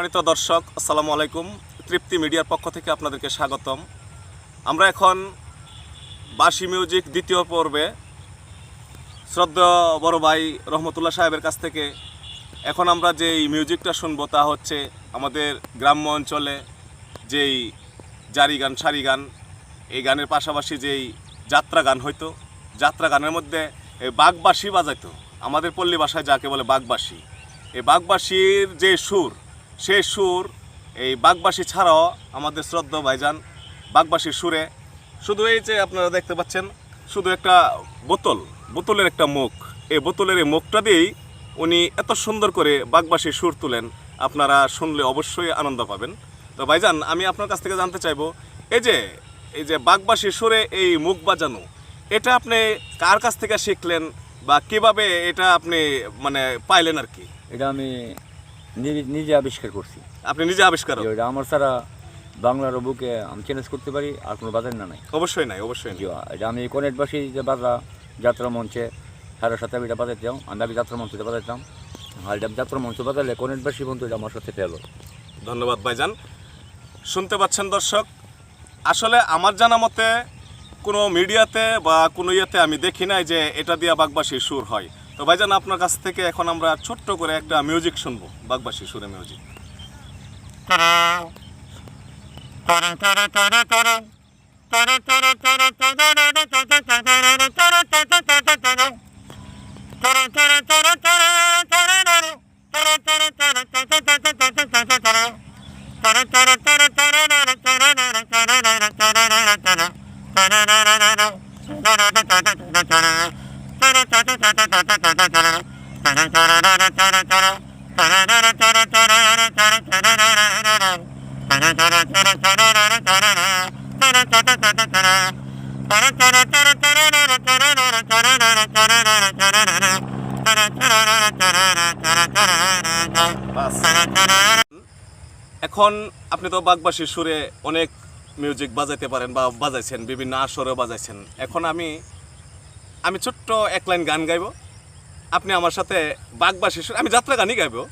সম্মানিত দর্শক, আসসালামু আলাইকুম। তৃপ্তি মিডিয়ার পক্ষ থেকে আপনাদেরকে স্বাগতম। আমরা এখন বাসি মিউজিক দ্বিতীয় পর্বে। শ্রদ্ধা বড় ভাই রহমতুল্লাহ সাহেবের কাছ থেকে এখন আমরা যেই মিউজিকটা শুনব তা হচ্ছে আমাদের গ্রাম্য অঞ্চলে যেই জারি গান, সারি গান, এই গানের পাশাপাশি যেই যাত্রা গান হইতো। যাত্রা গানের মধ্যে এই বাগবাসি বাজাইতো। আমাদের পল্লী ভাষায় যাকে বলে বাগবাসি। এই বাগবাসির যে সুর সেই সুর, এই বাগবাসি ছাড়াও আমাদের শ্রদ্ধা ভাইজান বাগবাসির সুরে। শুধু এই যে আপনারা দেখতে পাচ্ছেন, শুধু একটা বোতল, বোতলের একটা মুখ। এই বোতলের এই মুখটা দিয়েই উনি এত সুন্দর করে বাগবাসির সুর তুলেন। আপনারা শুনলে অবশ্যই আনন্দ পাবেন। তো ভাইজান, আমি আপনার কাছ থেকে জানতে চাইব, এই যে এই যে বাগবাসির সুরে এই মুখ বাজানো, এটা আপনি কার কাছ থেকে শিখলেন বা কীভাবে এটা আপনি মানে পাইলেন আর কি? এটা আমি নিজে নিজে আবিষ্কার করছি। আপনি নিজে আবিষ্কার এটা আমার ছাড়া বাংলার বুকে আমি চ্যালেঞ্জ করতে পারি আর কোনো বাজার না নাই। অবশ্যই নাই অবশ্যই জি, এটা আমি কনেটবাসী যে বাজা যাত্রা মঞ্চে হারের সাথে আমি এটা বাজাইতাম আমি আগে যাত্রা মঞ্চে বাজাইতাম আর এটা যাত্রা মঞ্চ বাজালে কনেটবাসী বন্ধু এটা আমার সাথে পেল ধন্যবাদ ভাইজান। শুনতে পাচ্ছেন দর্শক আসলে আমার জানা মতে কোনো মিডিয়াতে বা কোনো ইয়েতে আমি দেখি নাই যে এটা দিয়ে বাগবাসী সুর হয়। তো ভাইজান আপনার কাছ থেকে এখন আমরা ছোট্ট করে একটা মিউজিক শুনব বাগবাসী সুরে মিউজিক বাস। এখন আপনি তো বাগবাসীর সুরে অনেক মিউজিক বাজাইতে পারেন বা বাজাইছেন, বিভিন্ন আসরেও বাজাইছেন। এখন আমি আমি ছোট্ট এক লাইন গান গাইবো। আপনি আমার সাথে বাগবাসীর শিশুর আমি যাত্রা গানই গাইবো।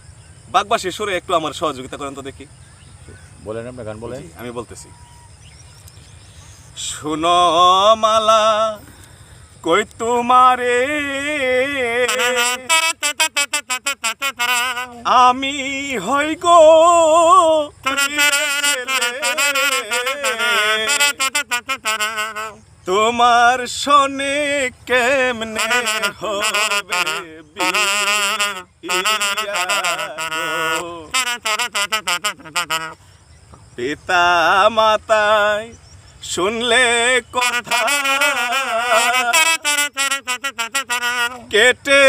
বাগবাসীর শিশুরে একটু আমার সহযোগিতা করেন তো দেখি। বলেন আপনার গান বলেন। আমি বলতেছি। শুনো মালা কই তোমারে? আমি হই গো তোমার শোনে কেমনে হবে পিতা মাতায় শুনলে কথা কেটে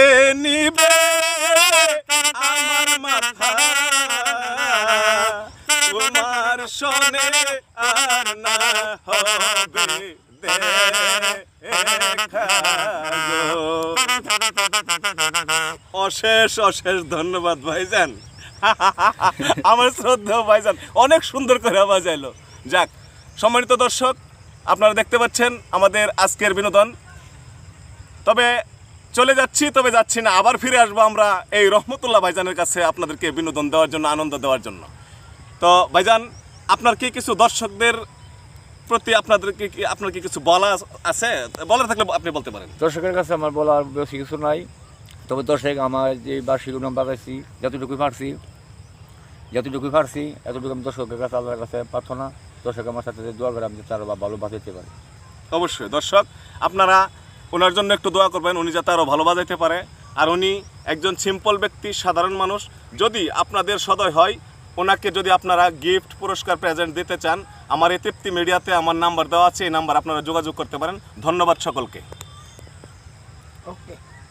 নিবে আমার মাথা তোমার শোনে আর না অশেষ অশেষ ধন্যবাদ ভাইজান। আমার শ্রদ্ধা ভাইজান, অনেক সুন্দর করে বাজাইলো যাক, সম্মানিত দর্শক, আপনারা দেখতে পাচ্ছেন আমাদের আজকের বিনোদন। তবে চলে যাচ্ছি, তবে যাচ্ছি না, আবার ফিরে আসব আমরা এই রহমতুল্লাহ ভাইজানের কাছে আপনাদেরকে বিনোদন দেওয়ার জন্য, আনন্দ দেওয়ার জন্য। তো ভাইজান, আপনার কি কিছু দর্শকদের প্রতি আপনাদের কি, আপনার কি কিছু বলা আছে? বলার থাকলে আপনি বলতে পারেন। দর্শকের কাছে আমার বলার বেশি কিছু নাই। তবে দর্শক, আমার যে বার্ষিক নাম বাজাইছি যতটুকু পারছি যতটুকু পারছি, এতটুকু আমি দর্শকের কাছে, আল্লাহর কাছে প্রার্থনা। দর্শক, আমার সাথে দোয়া করে, আমি যাতে আরও ভালো বাজাইতে পারি। অবশ্যই। দর্শক, আপনারা ওনার জন্য একটু দোয়া করবেন, উনি যাতে আরও ভালো বাজাইতে পারে। আর উনি একজন সিম্পল ব্যক্তি, সাধারণ মানুষ। যদি আপনাদের সদয় হয়, ওনাকে যদি আপনারা গিফট পুরস্কার প্রেজেন্ট দিতে চান, আমার এই তৃপ্তি মিডিয়াতে আমার নাম্বার দেওয়া আছে, এই নাম্বার আপনারা যোগাযোগ করতে পারেন। ধন্যবাদ সকলকে।